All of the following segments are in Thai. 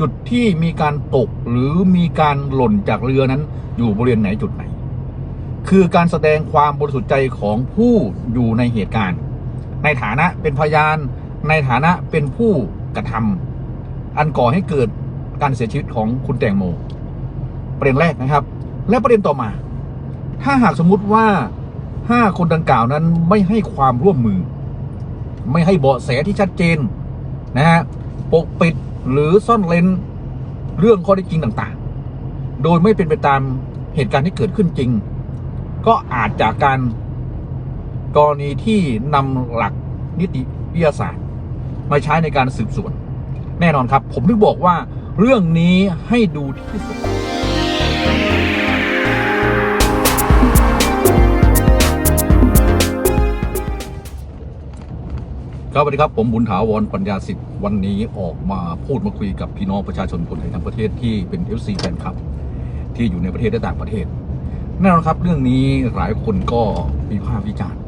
จุดที่มีการตกหรือมีการหล่นจากเรือนั้น อยู่บริเวณไหนจุดไหน คือการแสดงความบริสุทธิ์ใจของผู้อยู่ในเหตุการณ์ ในฐานะเป็นพยาน ในฐานะเป็นผู้กระทำอันก่อให้เกิดการเสียชีวิตของคุณแตงโม ประเด็นแรกนะครับ และประเด็นต่อมา ถ้าหากสมมุติว่าห้าคนดังกล่าวนั้นไม่ให้ความร่วมมือ ไม่ให้เบาะแสที่ชัดเจนนะฮะปกปิด หรือซ่อนเลนเรื่องข้อได้จจริงต่างๆ โดยไม่เป็นไปตามเหตุการณ์ที่เกิดขึ้นจริง ก็อาจจากการกรณีที่นำหลักนิติวิทยาศาสตร์ มาใช้ในการสืบสวน แน่นอนครับ ผมถึงบอกว่าเรื่องนี้ให้ดูที่สุด ครับสวัสดีครับ ผมบุญถาวรปัญญาสิทธิ์วันนี้ออกมาพูดมาคุยกับพี่น้องประชาชนคนไทยทั้งประเทศที่เป็น FC แฟนคลับ ที่อยู่ในประเทศและต่างประเทศแน่นอนครับ เรื่องนี้หลายคนก็วิพากษ์วิจารณ์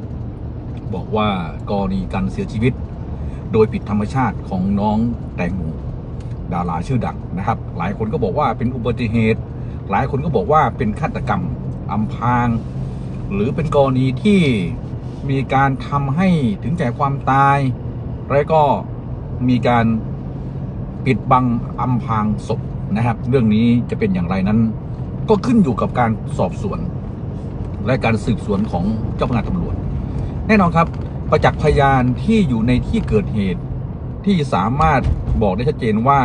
บอกว่ากรณีการเสียชีวิต โดยผิดธรรมชาติของน้องแตงโมดาราชื่อดังนะครับ หลายคนก็บอกว่าเป็นอุบัติเหตุ หลายคนก็บอกว่าเป็นฆาตกรรมอำพราง หรือเป็นกรณีที่ มีการทำให้ถึงแก่ความตาย และก็มีการปิดบังอำพรางศพนะครับ เรื่องนี้จะเป็นอย่างไรนั้น ก็ขึ้นอยู่กับการสอบสวน และการสืบสวนของเจ้าพนักงานตำรวจ แน่นอนครับประจักษ์พยานที่อยู่ในที่เกิดเหตุที่สามารถบอกได้ชัดเจนว่า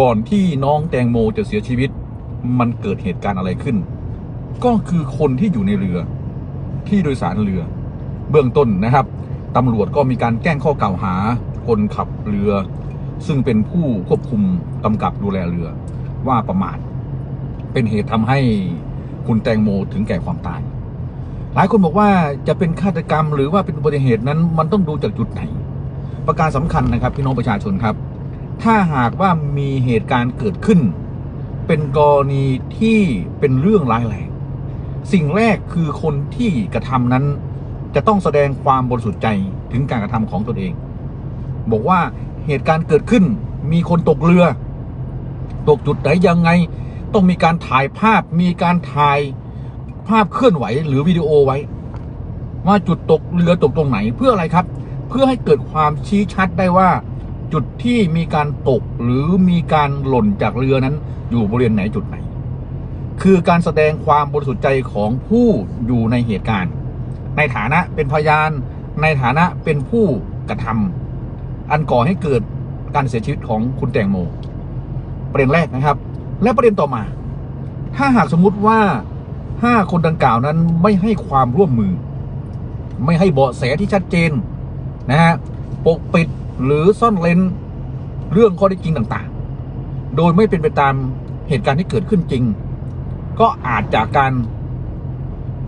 ก่อนที่น้องแตงโมจะเสียชีวิต มันเกิดเหตุการณ์อะไรขึ้น ก็คือคนที่อยู่ในเรือ ที่โดยสารเรือ เบื้องต้นนะครับตำรวจก็มีการแจ้งข้อกล่าวหาคนขับเรือ ซึ่งเป็นผู้ควบคุมกำกับดูแลเรือ ว่าประมาทเป็นเหตุทำให้คุณแตงโมถึงแก่ความตาย หลายคนบอกว่าจะเป็นฆาตกรรมหรือว่าเป็นอุบัติเหตุนั้นมันต้องดูจากจุดไหน ประการสำคัญนะครับพี่น้องประชาชนครับ ถ้าหากว่ามีเหตุการณ์เกิดขึ้น เป็นกรณีที่เป็นเรื่องร้ายแรง สิ่งแรกคือคนที่กระทำนั้น จะต้องแสดงความบริสุทธิ์ใจถึงการกระทำของตนเอง บอกว่าเหตุการณ์เกิดขึ้นมีคนตกเรือ ตกจุดไหนยังไง ต้องมีการถ่ายภาพ มีการถ่ายภาพเคลื่อนไหวหรือวิดีโอไว้ ว่าจุดตกเรือตกตรงไหนเพื่ออะไรครับ เพื่อให้เกิดความชี้ชัดได้ว่า จุดที่มีการตกหรือมีการหล่นจากเรือนั้นอยู่บริเวณไหนจุดไหน คือการแสดงความบริสุทธิ์ใจของผู้อยู่ในเหตุการณ์ ในฐานะเป็นพยาน ในฐานะเป็นผู้กระทำอันก่อให้เกิดการเสียชีวิตของคุณแตงโม ประเด็นแรกนะครับ และประเด็นต่อมา ถ้าหากสมมุติว่าห้าคนดังกล่าวนั้นไม่ให้ความร่วมมือ ไม่ให้เบาะแสที่ชัดเจนนะฮะปกปิดหรือซ่อนเลนเรื่องข้อเท็จจริงต่างๆ โดยไม่เป็นไปตามเหตุการณ์ที่เกิดขึ้นจริง ก็อาจจากการ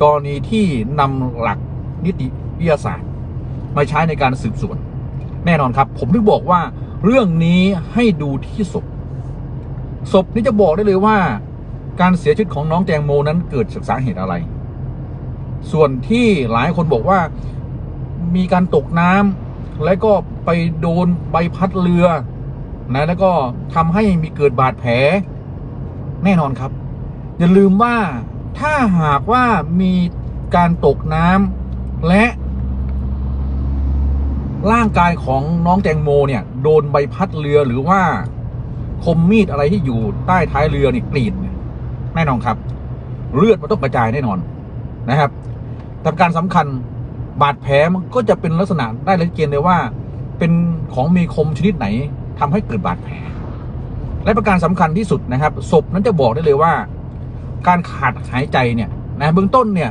กรณีที่นำหลักนิติวิทยาศาสตร์มาใช้ในการสืบสวน แน่นอนครับ ผมถึงบอกว่าเรื่องนี้ให้ดูที่ศพศพนี้จะบอกได้เลยว่า การเสียชีวิตของน้องแตงโมนั้นเกิดจากสาเหตุอะไร ส่วนที่หลายคนบอกว่ามีการตกน้ำและก็ไปโดนใบพัดเรือนะแล้วก็ทำให้มีเกิดบาดแผล แน่นอนครับ อย่าลืมว่าถ้าหากว่ามีการตกน้ำและ ร่างกายของน้องแตงโมเนี่ย โดนใบพัดเรือหรือว่า คมมีดอะไรที่อยู่ใต้ท้ายเรือนี่กรีดเนี่ยแน่นอนครับ เลือดมันต้องกระจายแน่นอนนะครับแต่การสำคัญบาดแผลมันก็จะเป็นลักษณะได้ชัดเจนเลยว่า เป็นของมีคมชนิดไหนทำให้เกิดบาดแผล และประการสำคัญที่สุดนะครับศพนั้นจะบอกได้เลยว่า การขาดหายใจเนี่ยนะเบื้องต้นเนี่ย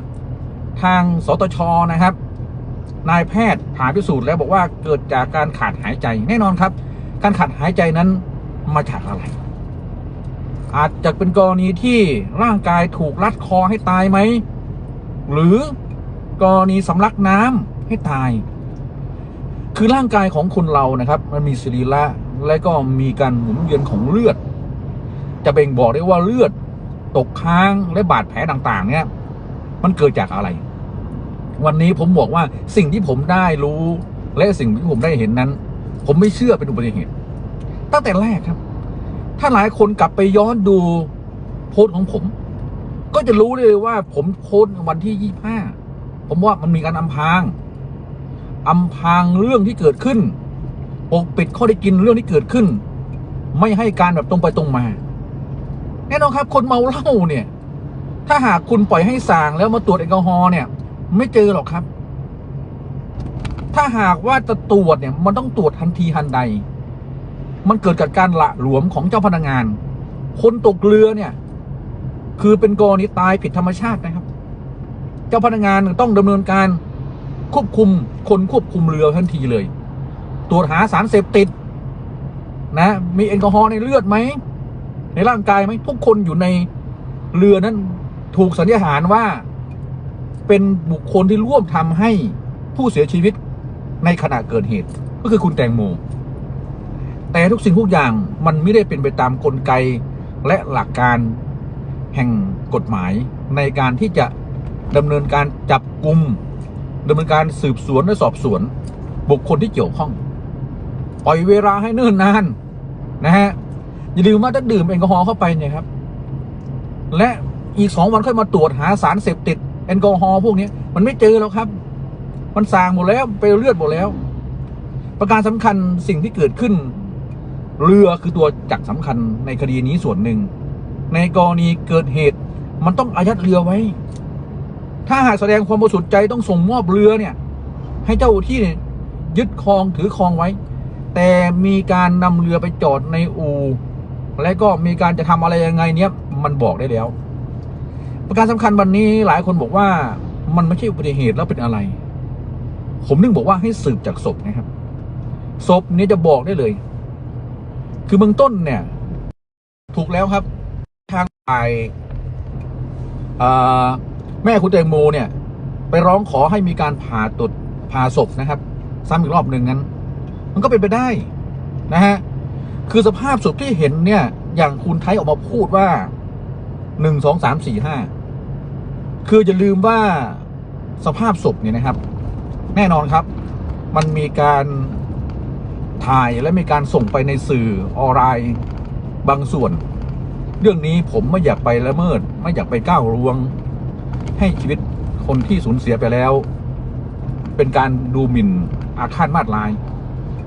ทางสตชนะครับ นายแพทย์ผ่าพิสูจน์แล้วบอกว่าเกิดจากการขาดหายใจแน่นอนครับ การขาดหายใจนั้นมาจากอะไร อาจจะเป็นกรณีที่ร่างกายถูกรัดคอให้ตายไหม หรือกรณีสำลักน้ำให้ตาย คือร่างกายของคนเรานะครับ มันมีสรีระและก็มีการหมุนเวียนของเลือด จะเบ่งบอกได้ว่าเลือด ตกค้างและบาดแผลต่าง ๆ เนี่ย มันเกิดจากอะไร วันนี้ผมบอกว่าสิ่งที่ผมได้รู้ และสิ่งที่ผมได้เห็นนั้น ผมไม่เชื่อเป็นอุบัติเหตุ ตั้งแต่แรกครับ ถ้าหลายคนกลับไปย้อนดูโพสต์ของผม ก็จะรู้เลยว่า ผมโพสต์วันที่ยี่ห้าผมว่ามันมีการอำพรางอำพรางเรื่องที่เกิดขึ้นปกปิดข้อได้กินเรื่องที่เกิดขึ้น ไม่ให้การแบบตรงไปตรงมา แน่นอนครับ คนเมาเหล้าเนี่ย ถ้าหากคุณปล่อยให้ส่างแล้วมาตรวจแอลกอฮอล์เนี่ย ไม่เจอหรอกครับ ถ้าหากว่าจะตรวจเนี่ย มันต้องตรวจทันทีทันใด มันเกิดจากการละหลวมของเจ้าพนักงาน คนตกเรือเนี่ย คือเป็นกรณีตายผิดธรรมชาตินะครับ เจ้าพนักงานต้องดำเนินการควบคุมคนควบคุมเรือทันทีเลย ตรวจหาสารเสพติด นะ มีแอลกอฮอล์ในเลือดไหม ในร่างกายไหมทุกคนอยู่ในเรือนั้นถูกสันนิษฐานว่าเป็นบุคคลที่ร่วมทำให้ผู้เสียชีวิตในขณะเกิดเหตุ ก็คือคุณแตงโม แต่ทุกสิ่งทุกอย่างมันไม่ได้เป็นไปตามกลไกและหลักการแห่งกฎหมายในการที่จะดำเนินการจับกลุ่มดำเนินการสืบสวนและสอบสวน บุคคลที่เกี่ยวข้อง ปล่อยเวลาให้เนิ่นนานนะฮะ อย่าลืมว่าถ้าดื่มแอลกอฮอล์เข้าไปเนี่ยครับ และอีกสองวันค่อยมาตรวจหาสารเสพติดแอลกอฮอล์พวกนี้มันไม่เจอแล้วครับ มันสางหมดแล้วไปเลือดหมดแล้ว ประการสำคัญสิ่งที่เกิดขึ้น เรือคือตัวจักรสำคัญในคดีนี้ส่วนหนึ่ง ในกรณีเกิดเหตุ มันต้องอายัดเรือไว้ ถ้าหากแสดงความบริสุทธิ์ใจต้องส่งมอบเรือเนี่ย ให้เจ้าที่เนี่ยึดครองถือครองไว้ แต่มีการนำเรือไปจอดในอู่ และก็มีการจะทำอะไรยังไงเนี้ยมันบอกได้แล้ว ประการสำคัญวันนี้หลายคนบอกว่ามันไม่ใช่อุบัติเหตุแล้วเป็นอะไร ผมนึกบอกว่าให้สืบจากศพนะครับศพนี้จะบอกได้เลย คือเบื้องต้นเนี่ย ถูกแล้วครับ ทางฝ่ายแม่คุณแตงโมเนี่ย ไปร้องขอให้มีการผ่าตรวจผ่าศพนะครับ ซ้ำอีกรอบหนึ่งนั้น มันก็เป็นไปได้นะฮะ คือสภาพศพที่เห็นเนี่ย อย่างคุณไทยออกมาพูดว่าหนึ่งสองสามสี่ห้าคืออย่าลืมว่าสภาพศพเนี่ยนะครับ แน่นอนครับ มันมีการถ่ายและมีการส่งไปในสื่อออนไลน์บางส่วน เรื่องนี้ผมไม่อยากไปละเมิด ไม่อยากไปก้าวล่วง ให้ชีวิตคนที่สูญเสียไปแล้ว เป็นการดูหมิ่นอาฆาตมาตราย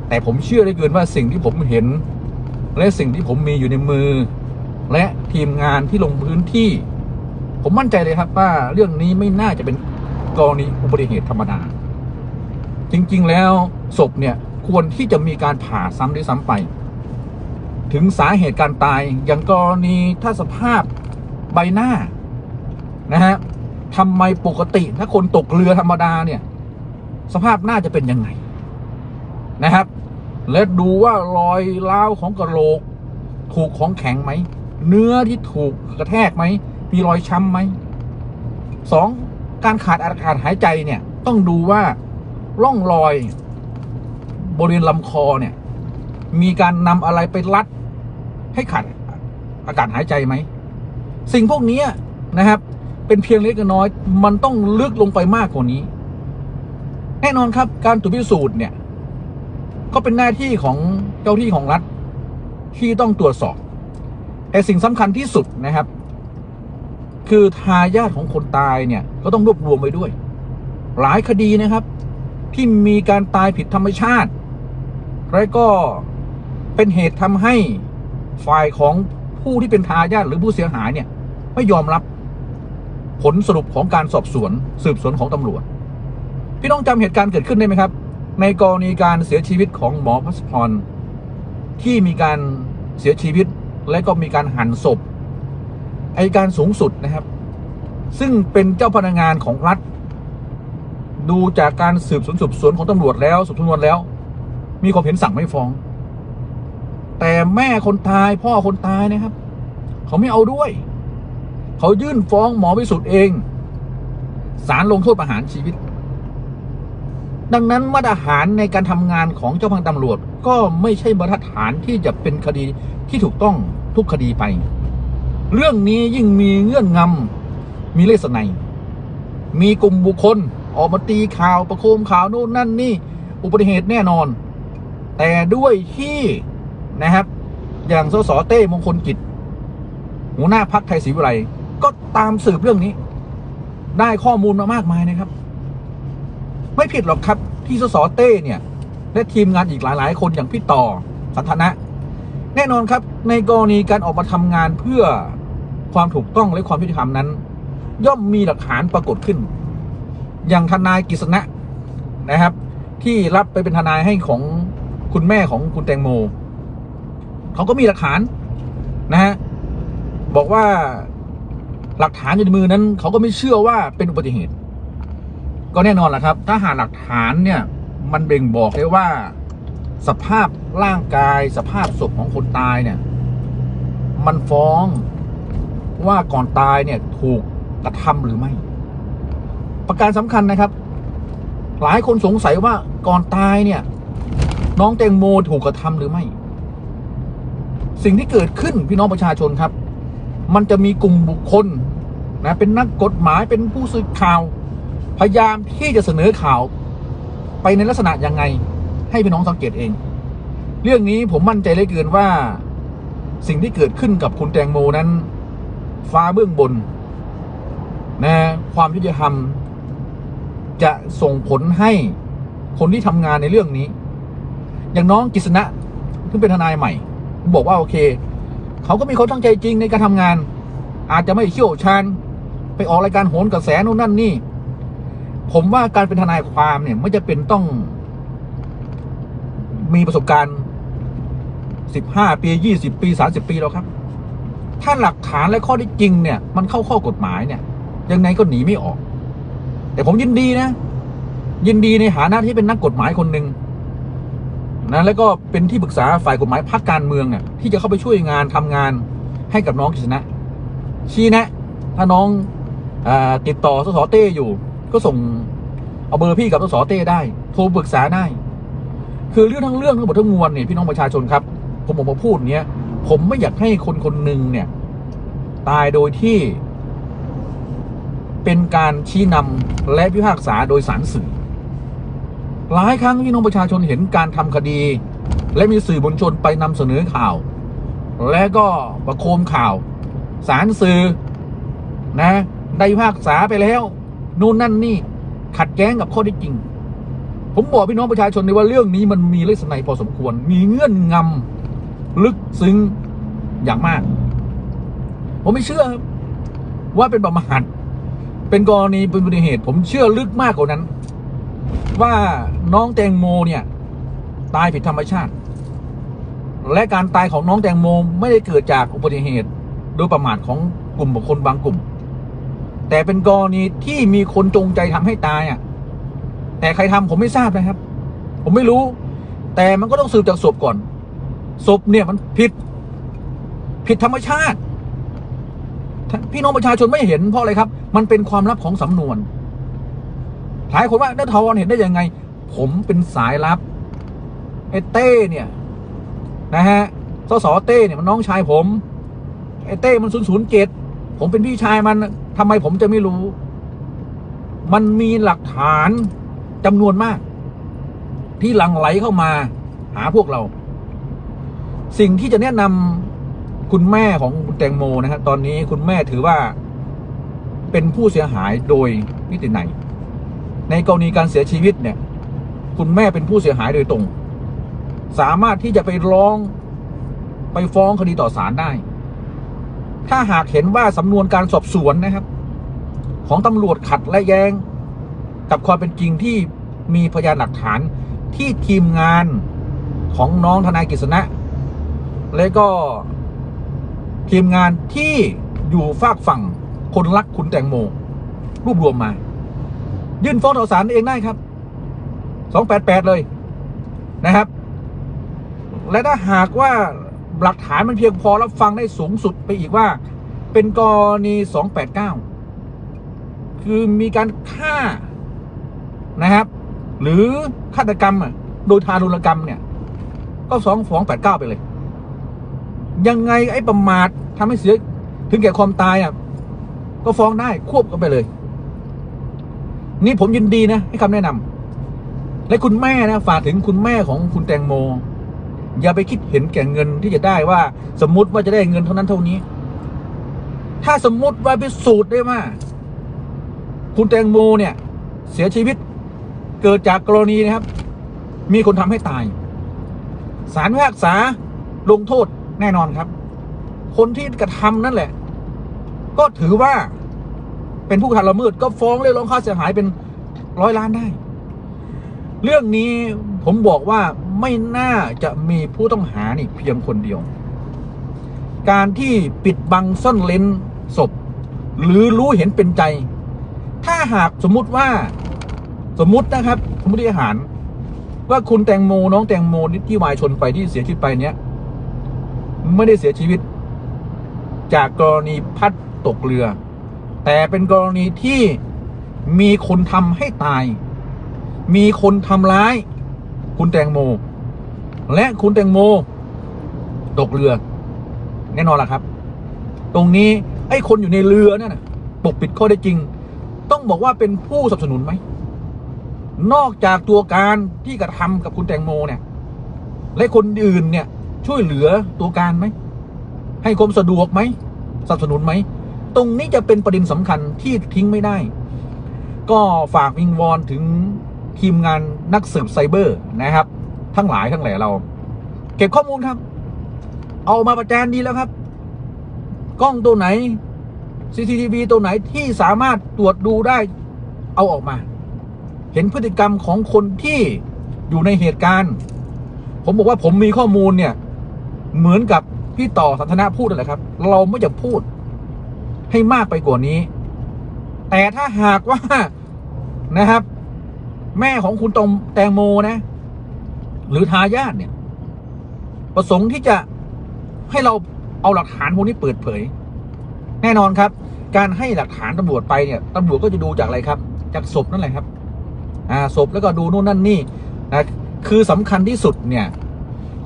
แต่ผมเชื่อได้เกินว่าสิ่งที่ผมเห็น และสิ่งที่ผมมีอยู่ในมือ และทีมงานที่ลงพื้นที่ ผมมั่นใจเลยครับว่าเรื่องนี้ไม่น่าจะเป็นกรณีอุบัติเหตุธรรมดา จริงๆแล้วศพเนี่ยควรที่จะมีการผ่าซ้ำด้วยซ้ำไป ถึงสาเหตุการตายอย่างกรณีถ้าสภาพใบหน้านะฮะทำไมปกติถ้าคนตกเรือธรรมดาเนี่ย สภาพหน้าจะเป็นยังไงนะครับ และดูว่ารอยร้าวของกระโหลก ถูกของแข็งไหม เนื้อที่ถูกกระแทกไหม มีรอยช้ำไหมสองการขาดอากาศหายใจเนี่ย ต้องดูว่าร่องรอย บริเวณลำคอเนี่ย มีการนำอะไรไปรัด ให้ขาดอากาศหายใจไหม สิ่งพวกนี้นะครับ เป็นเพียงเล็กน้อย มันต้องลึกลงไปมากกว่านี้ แน่นอนครับการตรวจพิสูจน์เนี่ย ก็เป็นหน้าที่ของเจ้าที่ของรัฐที่ต้องตรวจสอบแต่สิ่งสำคัญที่สุดนะครับ คือทายาทของคนตายเนี่ยก็ต้องรวบรวมไว้ด้วย หลายคดีนะครับ ที่มีการตายผิดธรรมชาติ และก็เป็นเหตุทำให้ฝ่ายของผู้ที่เป็นทายาทหรือผู้เสียหายเนี่ย ไม่ยอมรับผลสรุปของการสอบสวน สืบสวนของตำรวจ พี่น้องจำเหตุการณ์เกิดขึ้นได้ไหมครับ ในกรณีการเสียชีวิตของหมอพัสพรที่มีการเสียชีวิตและก็มีการหั่นศพอายการสูงสุดนะครับ ซึ่งเป็นเจ้าพนักงานของรัฐ ดูจากการสืบสวนสืบสวนของตำรวจแล้วสืบสวนแล้ว มีความเห็นสั่งไม่ฟ้อง แต่แม่คนตายพ่อคนตายนะครับ เขาไม่เอาด้วย เขายื่นฟ้องหมอพิสุทธิ์เองศาลลงโทษประหารชีวิต ดังนั้นมาตรฐานในการทำงานของเจ้าพนักงตำรวจ ก็ไม่ใช่มาตรฐานที่จะเป็นคดีที่ถูกต้องทุกคดีไป เรื่องนี้ยิ่งมีเงื่อนงำมีเลสไนมีกลุ่มบุคคลออกมาตีข่าวประโคมข่าวโน่นนั่นนี่ อุบัติเหตุแน่นอน แต่ด้วยที่นะครับ อย่างสสเต้มงคลกิจหัวหน้าพักไทยศรีวิไลก็ตามสืบเรื่องนี้ ได้ข้อมูลมามากมายนะครับ ไม่ผิดหรอกครับที่สสเต้เนี่ย และทีมงานอีกหลาย ๆ คนอย่างพี่ต่อสันทนะ แน่นอนครับ ในกรณีการออกมาทำงานเพื่อความถูกต้องและความยุติธรรมนั้น ย่อมมีหลักฐานปรากฏขึ้น อย่างทนายกฤษณะนะครับ ที่รับไปเป็นทนายให้ของคุณแม่ของคุณแตงโมเขาก็มีหลักฐานนะฮะบอกว่าหลักฐานอยู่ในมือนั้น เขาก็ไม่เชื่อว่าเป็นอุบัติเหตุ ก็แน่นอนแหละครับ ถ้าหาหลักฐานเนี่ย มันเบ่งบอกได้ว่า สภาพร่างกาย สภาพศพของคนตายเนี่ย มันฟ้องว่าก่อนตายเนี่ยถูกกระทำหรือไม่ ประการสำคัญนะครับ หลายคนสงสัยว่าก่อนตายเนี่ย น้องแตงโมถูกกระทำหรือไม่ สิ่งที่เกิดขึ้นพี่น้องประชาชนครับ มันจะมีกลุ่มบุคคลนะเป็นนักกฎหมายเป็นผู้สื่อข่าว พยายามที่จะเสนอข่าวไปในลักษณะยังไง ให้พี่น้องสังเกตเอง เรื่องนี้ผมมั่นใจเลยเกินว่าสิ่งที่เกิดขึ้นกับคุณแตงโมนั้น ฟ้าเบื้องบนนะความยุติธรรม จะส่งผลให้คนที่ทำงานในเรื่องนี้ อย่างน้องกิษณะซึ่งเป็นทนายใหม่ บอกว่าโอเค เขาก็มีความตั้งใจจริงในการทำงาน อาจจะไม่เชี่ยวชาญไปออกรายการโหนกระแสนู่นนั่นนี่ ผมว่าการเป็นทนายความเนี่ยไม่จะเป็นต้อง มีประสบการณ์สิบห้าปียี่สิบปีสาสิบปีแล้วครับ ถ้าหลักฐานและข้อที่จริงเนี่ย มันเข้าข้อกฎหมายเนี่ยยังไงก็หนีไม่ออก แต่ผมยินดีนะ ยินดีในฐานะที่เป็นนักกฎหมายคนหนึ่งนะแล้วก็เป็นที่ปรึกษาฝ่ายกฎหมายพรรคการเมืองอะที่จะเข้าไปช่วยงานทำงานให้กับน้องกฤษณะชี้แนะ ถ้าน้องอติดต่อสสเต้อยู่ ก็ส่งเอาเบอร์พี่กับสสเต้ได้ โทรปรึกษาได้ คือเรื่องทั้งเรื่องทั้งหมดทั้งมวลเนี่ยพี่น้องประชาชนครับ ผมออกมาพูดเนี้ยผมไม่อยากให้คนคนหนึ่งเนี่ย ตายโดยที่ เป็นการชี้นำและพิพากษาโดยสารสื่อ หลายครั้งพี่น้องประชาชนเห็นการทำคดี และมีสื่อมวลชนไปนำเสนอข่าว และก็ประโคมข่าว สารสื่อนะ ได้พิพากษาไปแล้ว นู่นนั่นนี่ ขัดแย้งกับข้อท็จจริง ผมบอกพี่น้องประชาชนเลยว่าเรื่องนี้มันมีลักษณะพอสมควร มีเงื่อนงำลึกซึ้งอย่างมาก ผมไม่เชื่อครับว่าเป็นประมาทเป็นกรณีเป็นอุบัติเหตุ ผมเชื่อลึกมากกว่านั้น ว่าน้องแตงโมเนี่ย ตายผิดธรรมชาติ และการตายของน้องแตงโมไม่ได้เกิดจากอุบัติเหตุ โดยประมาทของกลุ่มบุคคลบางกลุ่ม แต่เป็นกรณีที่มีคนจงใจทำให้ตายอะ แต่ใครทำผมไม่ทราบนะครับ ผมไม่รู้ แต่มันก็ต้องสืบจากศพก่อน ศพเนี่ยมันผิด ผิดธรรมชาติ พี่น้องประชาชนไม่เห็นเพราะอะไรครับ มันเป็นความลับของสำนวนหลายคนว่านัทวรเห็นได้ยังไง ผมเป็นสายลับไอ้เต้เนี่ย นะฮะสสเต้เนี่ยมันน้องชายผมไอ้เต้มันศูนย์ศูนย์เจ็ดผมเป็นพี่ชายมัน ทำไมผมจะไม่รู้ มันมีหลักฐานจำนวนมาก ที่หลั่งไหลเข้ามา หาพวกเรา สิ่งที่จะแนะนำคุณแม่ของคุณแตงโมนะครับตอนนี้คุณแม่ถือว่า เป็นผู้เสียหายโดยนิติไหน ในกรณีการเสียชีวิตเนี่ย คุณแม่เป็นผู้เสียหายโดยตรง สามารถที่จะไปร้องไปฟ้องคดีต่อศาลได้ ถ้าหากเห็นว่าสำนวนการสอบสวนนะครับ ของตำรวจขัดและแย้ง กับความเป็นจริงที่มีพยานหลักฐานที่ทีมงานของน้องทนายกฤษณะ และก็ทีมงานที่อยู่ฝากฝั่งคนรักคุณแตงโมรวบรวมมา ยื่นฟ้องต่อศาลเองได้ครับ288เลยนะครับ และถ้าหากว่า หลักฐานมันเพียงพอรับฟังได้สูงสุดไปอีกว่า เป็นกรณี289คือมีการฆ่านะครับ หรือฆาตกรรมโดยทารุณกรรมเนี่ย ก็สองฟ้องแปดเก้าไปเลย ยังไงไอ้ประมาททำให้เสียถึงแก่ความตายอะก็ฟ้องได้ควบกันไปเลย นี่ผมยินดีนะ ให้คำแนะนำและคุณแม่นะฝากถึงคุณแม่ของคุณแตงโม อย่าไปคิดเห็นแก่เงินที่จะได้ว่า สมมุติว่าจะได้เงินเท่านั้นเท่านี้ ถ้าสมมุติว่าพิสูจน์ได้ว่าคุณแตงโมเนี่ย เสียชีวิตเกิดจากกรณีนะครับ มีคนทำให้ตายศาลพิพากษาลงโทษแน่นอนครับ คนที่กระทำนั่นแหละ ก็ถือว่าเป็นผู้กระทำละเมิดก็ฟ้องเรียกร้องค่าเสียหายเป็นร้อยล้านได้ เรื่องนี้ผมบอกว่า ไม่น่าจะมีผู้ต้องหานี่เพียงคนเดียว การที่ปิดบังซ่อนเลนศพ หรือรู้เห็นเป็นใจ ถ้าหากสมมุติว่าสมมุตินะครับ สมมติฐาน ว่าคุณแตงโมน้องแตงโมที่วายชนไปที่เสียชีวิตไปเนี้ยไม่ได้เสียชีวิต จากกรณีพัดตกเรือ แต่เป็นกรณีที่มีคนทำให้ตาย มีคนทำร้าย คุณแตงโม และคุณแตงโม ตกเรือ แน่นอนล่ะครับ ตรงนี้ไอ้คนอยู่ในเรือนั่นน่ะปกปิดข้อได้จริง ต้องบอกว่าเป็นผู้สนับสนุนไหม นอกจากตัวการที่กระทำกับคุณแตงโมเนี่ย และคนอื่นเนี่ย ช่วยเหลือตัวการไหม ให้ความสะดวกไหมสนับสนุนไหม ตรงนี้จะเป็นประเด็นสำคัญที่ทิ้งไม่ได้ ก็ฝากวิงวอนถึงทีมงานนักสืบไซเบอร์นะครับ ทั้งหลายทั้งแหล่เรา เก็บข้อมูลครับ เอามาประจานดีแล้วครับ กล้องตัวไหน CCTV ตัวไหนที่สามารถตรวจดูได้ เอาออกมา เห็นพฤติกรรมของคนที่อยู่ในเหตุการณ์ ผมบอกว่าผมมีข้อมูลเนี่ย เหมือนกับพี่ต่อสันทนาพูดนั่นแหละครับ เราไม่จะพูดให้มากไปกว่านี้ แต่ถ้าหากว่านะครับ แม่ของคุณตงแตงโมนะ หรือทายาทเนี่ย ประสงค์ที่จะให้เราเอาหลักฐานพวกนี้เปิดเผย แน่นอนครับ การให้หลักฐานตำรวจไปเนี่ยตำรวจก็จะดูจากอะไรครับ จากศพนั่นแหละครับ อ่าศพแล้วก็ดูนู่นนั่นนี่นะคือสำคัญที่สุดเนี่ย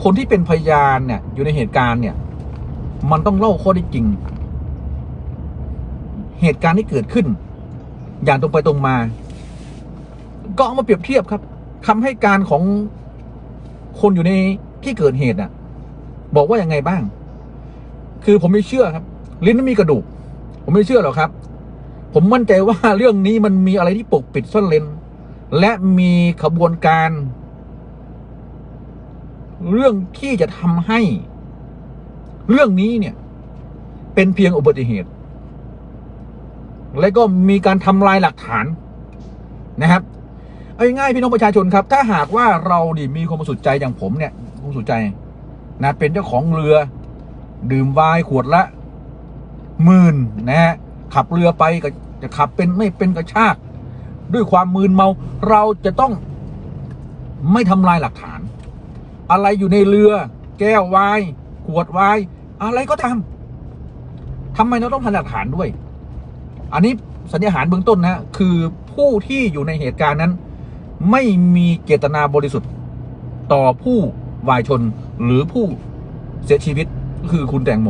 คนที่เป็นพยานเนี่ย อยู่ในเหตุการณ์เนี่ย มันต้องเล่าข้อได้จริง เหตุการณ์ที่เกิดขึ้น อย่างตรงไปตรงมา ก็เอามาเปรียบเทียบครับคำให้การของ คนอยู่ในที่เกิดเหตุน่ะ บอกว่ายังไงบ้าง คือผมไม่เชื่อครับ ลิ้นไม่มีกระดูก ผมไม่เชื่อหรอกครับ ผมมั่นใจว่าเรื่องนี้มันมีอะไรที่ปกปิดซ่อนเลนและมีขบวนการ เรื่องที่จะทำให้ เรื่องนี้เนี่ย เป็นเพียงอุบัติเหตุ และก็มีการทำลายหลักฐานนะครับ เอาง่ายพี่น้องประชาชนครับ ถ้าหากว่าเราดิมีความบริสุทธิ์ใจอย่างผมเนี่ยความบริสุทธิ์ใจนะเป็นเจ้าของเรือ ดื่มไวน์ขวดละหมื่นนะฮะขับเรือไปก็จะขับเป็นไม่เป็นกระชาก ด้วยความมืนเมาเราจะต้องไม่ทำลายหลักฐาน อะไรอยู่ในเรือ แก้ววน์ขวดวน์อะไรก็ทำทำไมเราต้องทำหลักฐานด้วย อันนี้สัญญาหารเบื้องต้นนะ คือผู้ที่อยู่ในเหตุการณ์นั้น ไม่มีเจตนาบริสุทธิ์ต่อผู้วายชนหรือผู้เสียชีวิตก็คือคุณแตงโม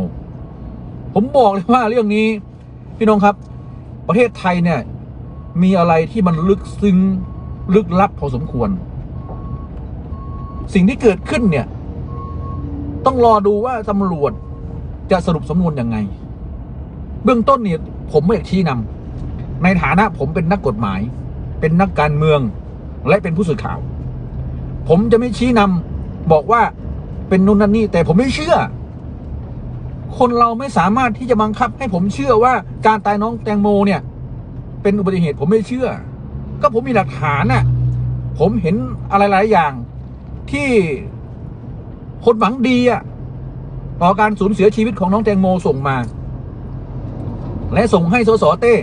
ผมบอกเลยว่าเรื่องนี้ พี่น้องครับ ประเทศไทยเนี่ย มีอะไรที่มันลึกซึ้งลึกลับพอสมควร สิ่งที่เกิดขึ้นเนี่ย ต้องรอดูว่าตำรวจจะสรุปสำนวนยังไง เบื้องต้นเนี่ยผมไม่อยากชี้นำในฐานะผมเป็นนักกฎหมาย เป็นนักการเมือง และเป็นผู้สื่อข่าว ผมจะไม่ชี้นำบอกว่าเป็นนู่นนั่นนี่แต่ผมไม่เชื่อ คนเราไม่สามารถที่จะบังคับให้ผมเชื่อว่าการตายน้องแตงโมเนี่ย เป็นอุบัติเหตุผมไม่เชื่อ ก็ผมมีหลักฐานน่ะ ผมเห็นอะไรหลายอย่างที่คนหวังดีอะต่อการสูญเสียชีวิตของน้องแตงโมส่งมา และส่งให้สสเต้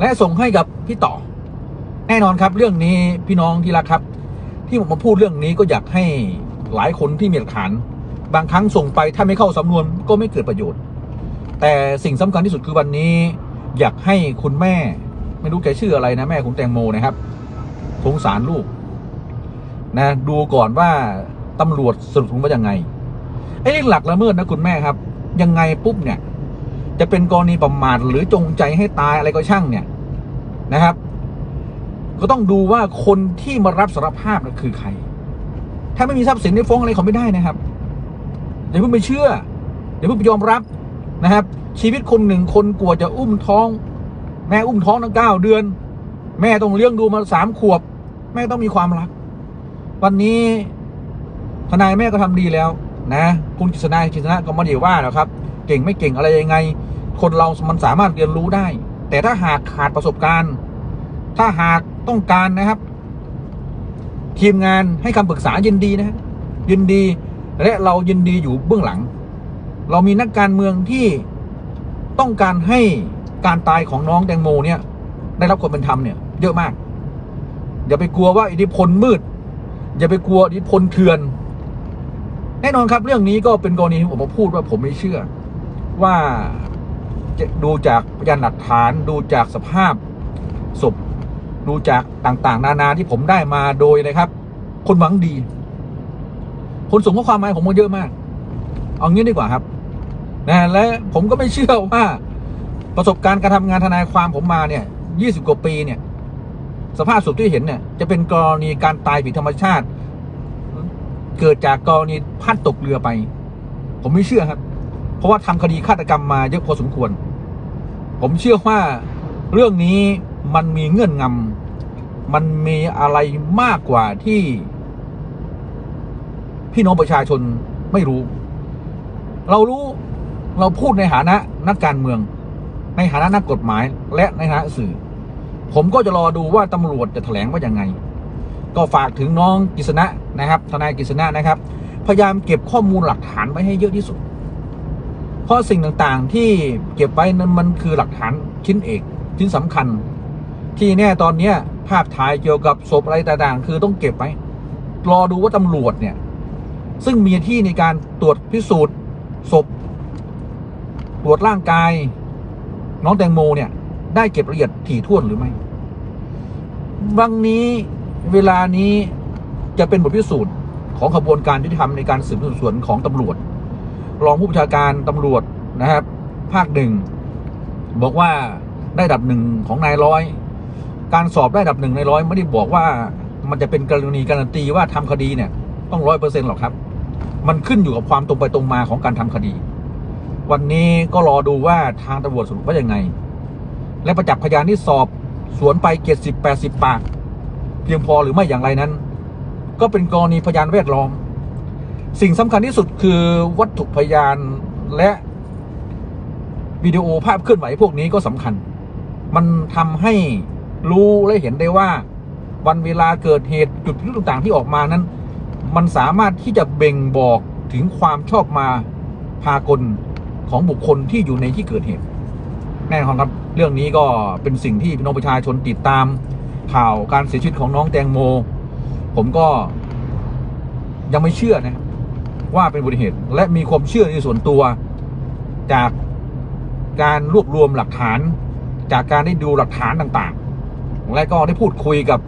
และส่งให้กับพี่ต่อ แน่นอนครับเรื่องนี้พี่น้องที่รักครับ ที่ผมมาพูดเรื่องนี้ก็อยากให้หลายคนที่มีหลักฐาน บางครั้งส่งไปถ้าไม่เข้าสำนวนก็ไม่เกิดประโยชน์ แต่สิ่งสำคัญที่สุดคือวันนี้ อยากให้คุณแม่ ไม่รู้แกชื่ออะไรนะแม่คุณแตงโมนะครับสงสารลูก นะ ดูก่อนว่าตำรวจสรุปว่ายังไงไอ้เรื่องหลักละเมิดนะคุณแม่ครับ ยังไงปุ๊บเนี่ย จะเป็นกรณีประมาทหรือจงใจให้ตายอะไรก็ช่างเนี่ยนะครับ ก็ต้องดูว่าคนที่มารับสารภาพนั้นคือใคร ถ้าไม่มีทรัพย์สินในฟ้องอะไรเขาไม่ได้นะครับอย่าเพิ่งไปเชื่ออย่าเพิ่งไปยอมรับนะครับ ชีวิตคนหนึ่งคนกลัวจะอุ้มท้อง แม่อุ้มท้องตั้งเก้าเดือน แม่ต้องเลี้ยงดูมาสามขวบ แม่ต้องมีความรัก วันนี้ทนายแม่ก็ทำดีแล้ว นะ คุณกิษณากิษณะก็ไม่ได้ว่าหรอกครับ เก่งไม่เก่งอะไรยังไง คนเรามันสามารถเรียนรู้ได้ แต่ถ้าหากขาดประสบการณ์ ถ้าหาก ต้องการนะครับ ทีมงานให้คำปรึกษายินดีนะยินดีและเรายินดีอยู่เบื้องหลัง เรามีนักการเมืองที่ต้องการให้การตายของน้องแตงโมเนี่ย ได้รับความเป็นธรรมเนี่ย เยอะมาก อย่าไปกลัวว่าอิทธิพลมืด อย่าไปกลัวอิทธิพลเถื่อน แน่นอนครับ เรื่องนี้ก็เป็นกรณีที่ผมมาพูดว่าผมไม่เชื่อ ว่าจะดูจากพยานหลักฐานดูจากสภาพศพ ดูจากต่างๆ นานาที่ผมได้มาโดยนะครับ คนหวังดี คนส่งข้อความมาผมก็เยอะมาก เอางี้ดีกว่าครับนะและผมก็ไม่เชื่อว่า ประสบการณ์การทำงานทนายความผมมาเนี่ยยี่สิบกว่าปีเนี่ย สภาพศพที่เห็นเนี่ย จะเป็นกรณีการตายผิดธรรมชาติ เกิดจากกรณีพลัดตกเรือไป ผมไม่เชื่อครับ เพราะว่าทำคดีฆาตกรรมมาเยอะพอสมควร ผมเชื่อว่าเรื่องนี้ มันมีเงื่อนงำมันมีอะไรมากกว่าที่ พี่น้องประชาชนไม่รู้ เรารู้เราพูดในฐานะนักการเมือง ในฐานะนักกฎหมายและในฐานะสื่อ ผมก็จะรอดูว่าตำรวจจะแถลงว่ายังไง ก็ฝากถึงน้องกฤษณะนะครับ ทนายกฤษณะนะครับ พยายามเก็บข้อมูลหลักฐานไว้ให้เยอะที่สุด เพราะสิ่งต่างๆที่เก็บไว้นั้นมันคือหลักฐานชิ้นเอกชิ้นสำคัญ ที่แน่ตอนเนี้ยภาพถ่ายเกี่ยวกับศพอะไรต่างๆ คือต้องเก็บไว้รอดูว่าตำรวจเนี่ย ซึ่งมีที่ในการตรวจพิสูจน์ศพ ตรวจร่างกาย น้องแตงโมเนี่ย ได้เก็บละเอียดถี่ถ้วนหรือไม่วันนี้เวลานี้จะเป็นบทพิสูจน์ของขบวนการยุติธรรมในการสืบสวนของตำรวจ รองผู้บัญชาการตำรวจนะครับ ภาคหนึ่งบอกว่าได้ดับหนึ่งของนายร้อย การสอบได้ดับหนึ่งในร้อยไม่ได้บอกว่ามันจะเป็นกรณีการันตีว่าทำคดีเนี่ยต้องร้อยเปอร์เซ็นต์หรอกครับ มันขึ้นอยู่กับความตรงไปตรงมาของการทำคดี วันนี้ก็รอดูว่าทางตำรวจสรุปว่ายังไง และประจักษ์พยานที่สอบสวนไปเจ็ดสิบแปดสิบปาก เพียงพอหรือไม่อย่างไรนั้น ก็เป็นกรณีพยานแวดล้อม สิ่งสำคัญที่สุดคือวัตถุพยานและวิดีโอภาพเคลื่อนไหวพวกนี้ก็สำคัญ มันทำให้ รู้และเห็นได้ว่า วันเวลาเกิดเหตุจุดพิรุธต่างๆที่ออกมานั้น มันสามารถที่จะเบ่งบอกถึงความชอบมาพากลของบุคคลที่อยู่ในที่เกิดเหตุ แน่นอนครับ เรื่องนี้ก็เป็นสิ่งที่พี่น้องประชาชนติดตามข่าวการเสียชีวิตของน้องแตงโม ผมก็ยังไม่เชื่อนะครับว่าเป็นอุบัติเหตุ และมีความเชื่อในส่วนตัวจากการรวบรวมหลักฐาน จากการได้ดูหลักฐานต่าง และก็ได้พูดคุยกับ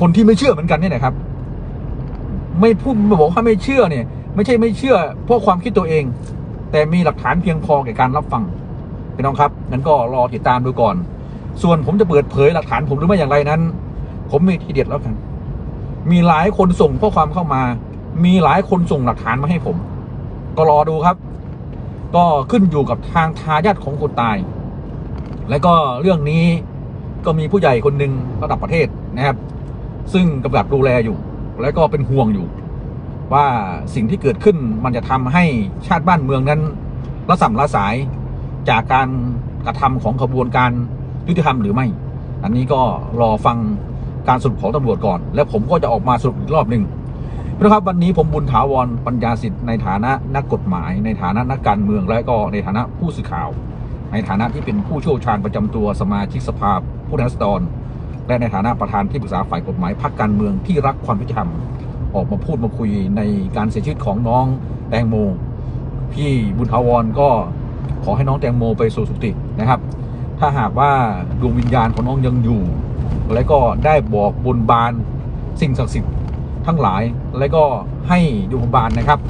คนที่ไม่เชื่อเหมือนกันเนี่ยนะครับ ไม่พูดมาบอกว่าไม่เชื่อเนี่ย ไม่ใช่ไม่เชื่อเพราะความคิดตัวเอง แต่มีหลักฐานเพียงพอแก่การรับฟังพี่น้องครับนั้นก็รอติดตามดูก่อน ส่วนผมจะเปิดเผยหลักฐานผมหรือไม่อย่างไรนั้น ผมมีทีเด็ดแล้วกัน มีหลายคนส่งข้อความเข้ามา มีหลายคนส่งหลักฐานมาให้ผม ก็รอดูครับ ก็ขึ้นอยู่กับทางทายาทของคนตาย และก็เรื่องนี้ ก็มีผู้ใหญ่คนหนึ่งระดับประเทศนะครับ ซึ่งกำกับดูแลอยู่ และก็เป็นห่วงอยู่ ว่าสิ่งที่เกิดขึ้นมันจะทำให้ชาติบ้านเมืองนั้นละสัมละสายจากการกระทำของขบวนการยุติธรรมหรือไม่ อันนี้ก็รอฟังการสรุปของตำรวจก่อน แล้วผมก็จะออกมาสรุปอีกรอบหนึ่งนะครับวันนี้ผมบุญถาวรปัญญาสิทธิ์ในฐานะนักกฎหมาย ในฐานะนักการเมืองและก็ในฐานะผู้สื่อข่าว ในฐานะที่เป็นผู้เชี่ยวชาญประจำตัวสมาชิกสภา ผู้แทนราษฎรและในฐานะประธานที่ปรึกษาฝ่ายกฎหมายพรรคการเมืองที่รักความยุติธรรม ออกมาพูดมาคุยในการเสียชีวิตของน้องแตงโม พี่บุญทาวรก็ขอให้น้องแตงโมไปสู่สุคตินะครับ ถ้าหากว่าดวงวิญญาณของน้องยังอยู่ และก็ได้บอกบนบานสิ่งศักดิ์สิทธิ์ทั้งหลาย และก็ให้ดวงบานนะครับ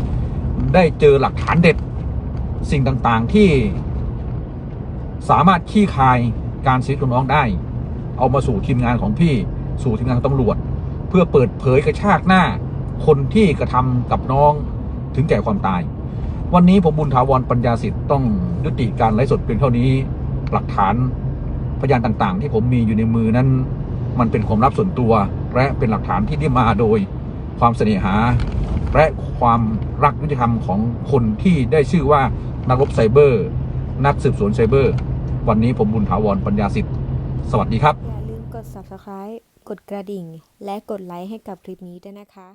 ได้เจอหลักฐานเด็ดสิ่งต่างๆที่สามารถขี้คายการเสียชีวิตของน้องได้ เอามาสู่ทีมงานของพี่สู่ทีมงานตำรวจ เพื่อเปิดเผยกระชากหน้า คนที่กระทำกับน้องถึงแก่ความตาย วันนี้ผมบุญถาวรปัญญาสิทธิ์ต้องยุติการไลฟ์สดเพียงเท่านี้ หลักฐานพยานต่างๆ ที่ผมมีอยู่ในมือนั้น มันเป็นความลับส่วนตัว และเป็นหลักฐานที่ได้มาโดยความเสน่หา และความรักยุติธรรมของคนที่ได้ชื่อว่านักรบไซเบอร์ นักสืบสวนไซเบอร์ วันนี้ผมบุญถาวรปัญญาสิทธิ์ สวัสดีครับ อย่าลืมกด subscribe กดกระดิ่ง และกดไลค์ให้กับคลิปนี้ด้วยนะคะ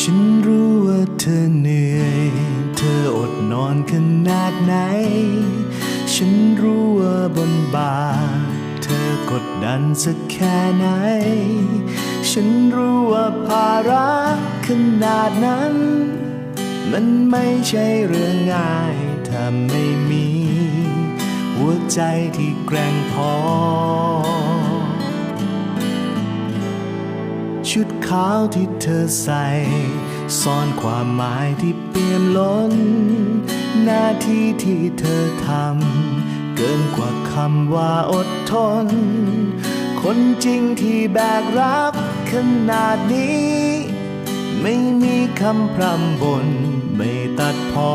ฉันรู้ว่าเธอเหนื่อย เธออดนอนขนาดไหน ฉันรู้ว่า บนบาเธอกดดันสักแค่ไหน ฉันรู้ว่าภาระขนาดนั้น มันไม่ใช่เรื่องง่ายถ้าไม่มี หัวใจที่แกร่งพอ ชุดขาวที่เธอใส่ซ่อนความหมายที่เปี่ยมล้น หน้าที่ที่เธอทำ เกินกว่าคำว่าอดทน คนจริงที่แบกรับขนาดนี้ ไม่มีคำพร่ำบน ไม่ตัดพอ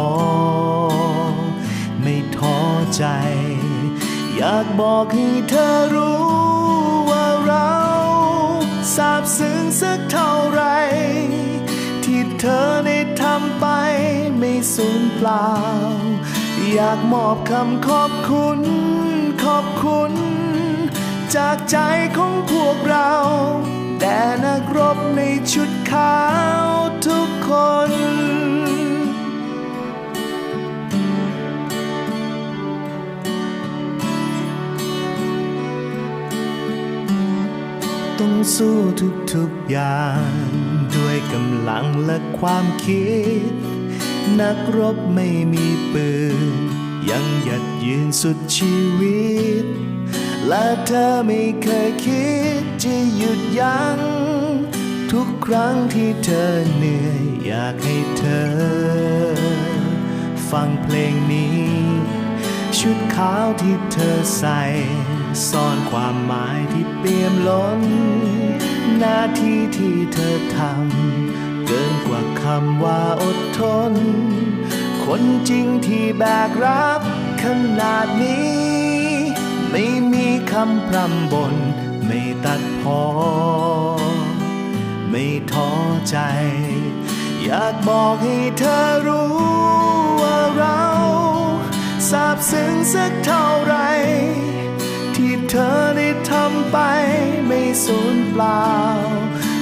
ไม่ท้อใจ อยากบอกให้เธอรู้ว่าเราซาบซึ้งสักเท่าไร ที่เธอได้ทำไปไม่สูญเปล่า อยากมอบคำขอบคุณ ขอบคุณ จากใจของพวกเรา แด่นักรบในชุดขาวทุกคน ต้องสู้ทุกๆอย่าง ด้วยกำลังและความคิด นักรบไม่มีปืน ยังหยัดยืนสุดชีวิต และเธอไม่เคยคิดจะหยุดยัง้งทุกครั้งที่เธอเหนื่อยอยากให้เธอ ฟังเพลงนี้ ชุดขาวที่เธอใส่ซ่อนความหมายที่เปี่ยมล้น หน้าที่ที่เธอทำ เกินกว่าคำว่าอดทน คนจริงที่แบกรับขนาดนี้ ไม่มีคำพร่ำบน ไม่ตัดพอ ไม่ท้อใจ อยากบอกให้เธอรู้ว่าเราซาบซึ้งสักเท่าไร ที่เธอได้ทำไปไม่สูญเปล่า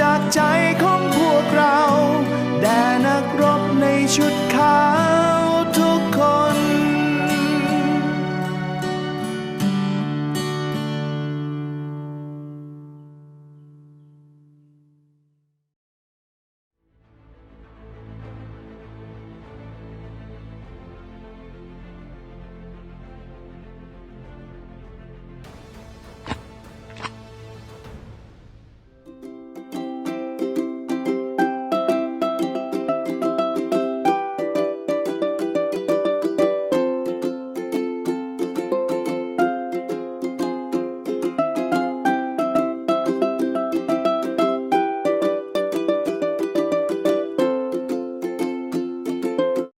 จากใจของพวกเรา แด่นักรบในชุดขาวทุกคน